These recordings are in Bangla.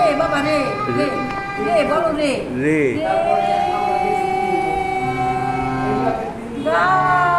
Re, baba re. Re. Re, bolo re. Re. Re. Ga.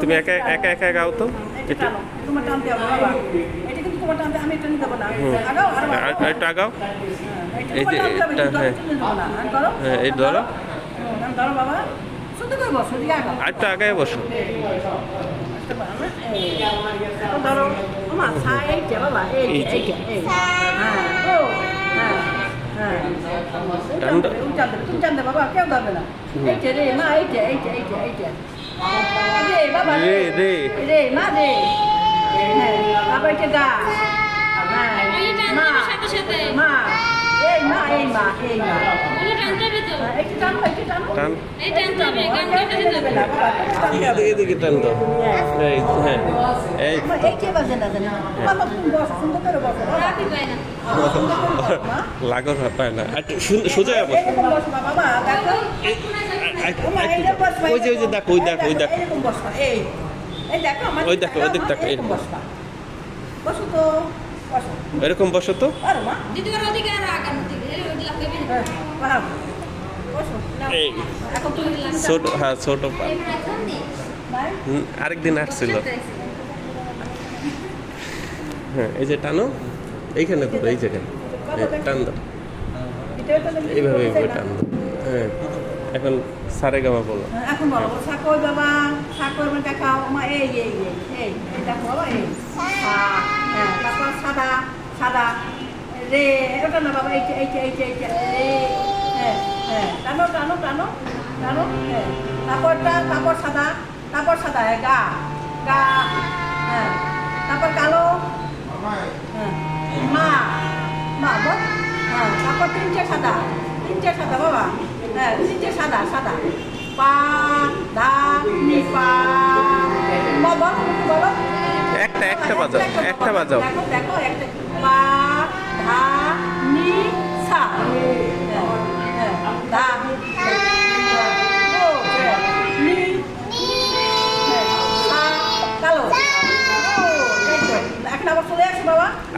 তুমি একা একা একা গাও তো? আগাও। এই যে হ্যাঁ। হ্যাঁ, এই ধরো। বাবা আগায় বসো। টান দাও। কেউ ধরবে না। এই যে রে মা এই যে এই যে এই যে এই যে। রে বাবা রে, রে। রে। মা রে। হ্যাঁ বাবা এই গা হ্যাঁ মা হবে সাথে সাথে। মা। এই মা এই মা এই মা। হ্যাঁ, একটু টানো একটু টানো। টান। এই টানতে হবে, গান গাইতে যেতে হবে। এদিকে এদিকে টান দাও। এই হ্যাঁ। এই। কে বাজে না জানি বাবা তুমি বস সুন্দর করে বসো। রাখি পায় না। লাগর পায় না। সু- সোজা বসো। বাবা দেখো ওই যে ওই যে। দেখো ওই দেখো ওই এই দেখো দেখো ওই দেখো, ওই দিক দেখো, এরকম বসো তো এরকম বসো তো। হ্যাঁ, ছোট হ্যাঁ ছোট আরেকদিন আসছিল হ্যাঁ এই যে টানো এইখানে ধরো এই জায়গায় টান দাও দেখি এইভাবে এইভাবে টান দাও হ্যাঁ এখন সারে গামা বলো। হ্যাঁ, এখন বলো সাকই বাবা সাকই মানে দেখাও মা এই এই এই এই দেখো বাবা এই। হ্যাঁ তারপর সাদা সাদা রে ওটা না বাবা এই যে, এই যে, এই এই রে হ্যাঁ হ্যাঁ টানো টানো টানো টানো হ্যাঁ তারপরটা তারপর সাদা তারপর সাদা হ্যাঁ গা গা হ্যাঁ তারপর কালো হ্যাঁ মা মা বল হ্যাঁ তারপর তিনটে সাদা তিনটে সাদা বাবা। হ্যাঁ সাদা সাদা। পা ধা পা। বলো বলো। একটা একটা বাজাও একটা বাজাও। দেখো দেখো একটা। পা ধা নি সা। হ্যাঁ, হ্যাঁ,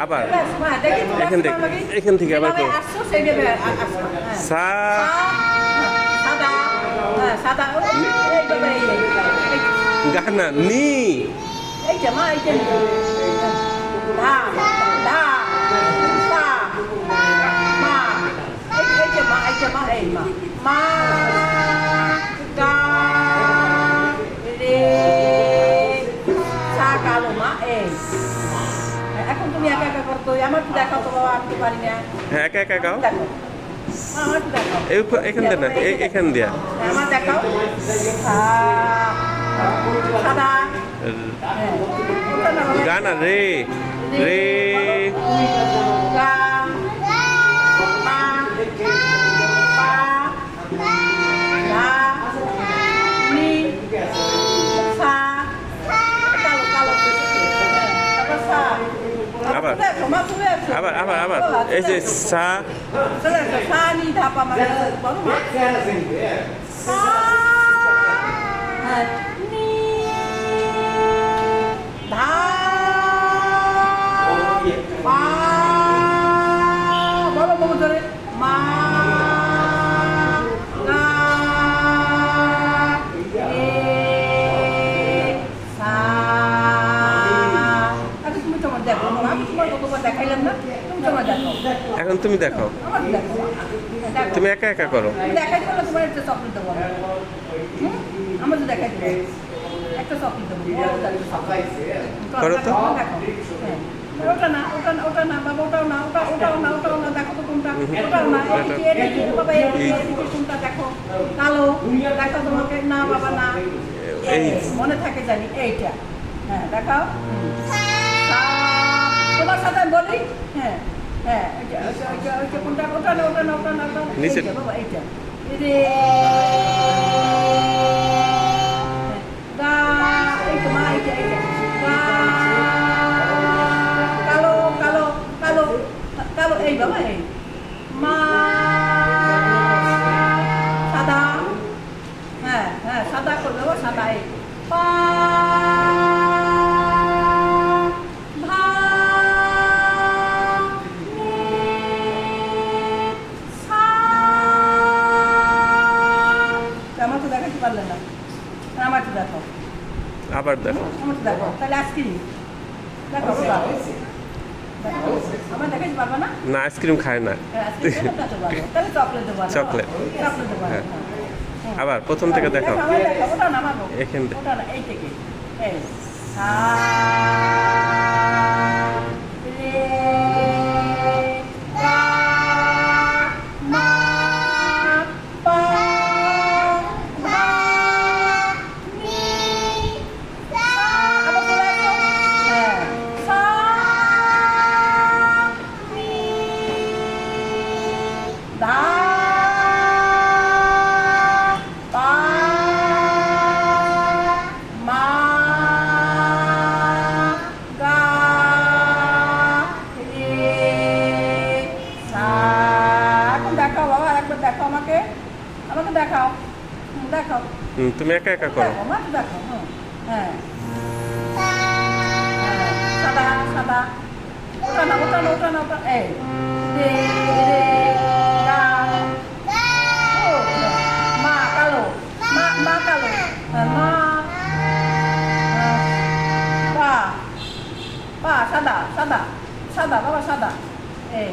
আবার হ্যাঁ, এখান থেকে- এখান থেকে আবার। সা হ্যাঁ সাদা এইভাবে এই এই, এই গানা নি এই যে মা এই যে ধা ধা পা মা এই এই যে মা এই যে মা এই মা মা গা রে সা কালো মা এই এখন তুমি একা একা করতো আমার তো দেখাও তো বাবা আমি তো পারি না হ্যাঁ একা একা গাও দেখো এখান দিয়ে না এখান দিয়া। হ্যাঁ। গানা রে রে। আবার। দেখো মা তুমি দেখো আবার আবার আবার এই যে সা চলে আসো সা একটা একটা চকলেট দেবো। বড় দাঁড়িয়ে করো তো। দেখো হ্যাঁ। ওটা না ওটা না ওটা না বাবা ওটাও না ওটা ওটাও না ওটাও না দেখো তো কোনটা। ওটাও না বাবা এদিকে এদিকে কোনটা দেখো। কালো দেখো তোমাকে। না বাবা না। মনে থাকে জানি এইটা। হ্যাঁ দেখাও। তোমার সাথে বলি? হ্যাঁ। হ্যাঁ ওটা ওটা ওটা ওটা ওটা। এইটা, পারলে না। আমার দেখো আবার দেখো দেখো তাহলে দেখো। দেখো পারবে না? আইসক্রিম খায় না। তাহলে চকলেট হ্যাঁ। হ্যাঁ। আবার প্রথম থেকে নামাবো। এখান থেকে। হুম, তুমি একা একা করো দেখো আমাকে দেখাও হুম, হ্যাঁ হ্যাঁ, সাদা সাদা ওটা না ওটা না ওটা না ওটা এই রে রে গা ও, মা কালো মা মা কালো হ্যাঁ, মা হ্যাঁ, পা পা সাদা সাদা সাদা বাবা সাদা এই